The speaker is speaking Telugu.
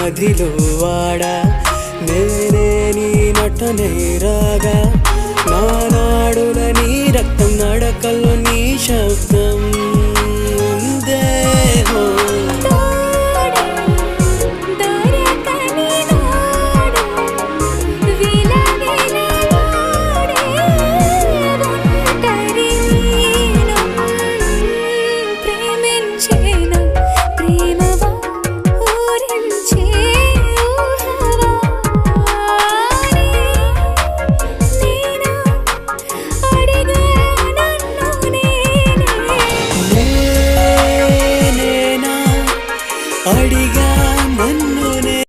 మదిలో వాడా? నేనే నీ నటనే రాగా నా அடிகாம்பன்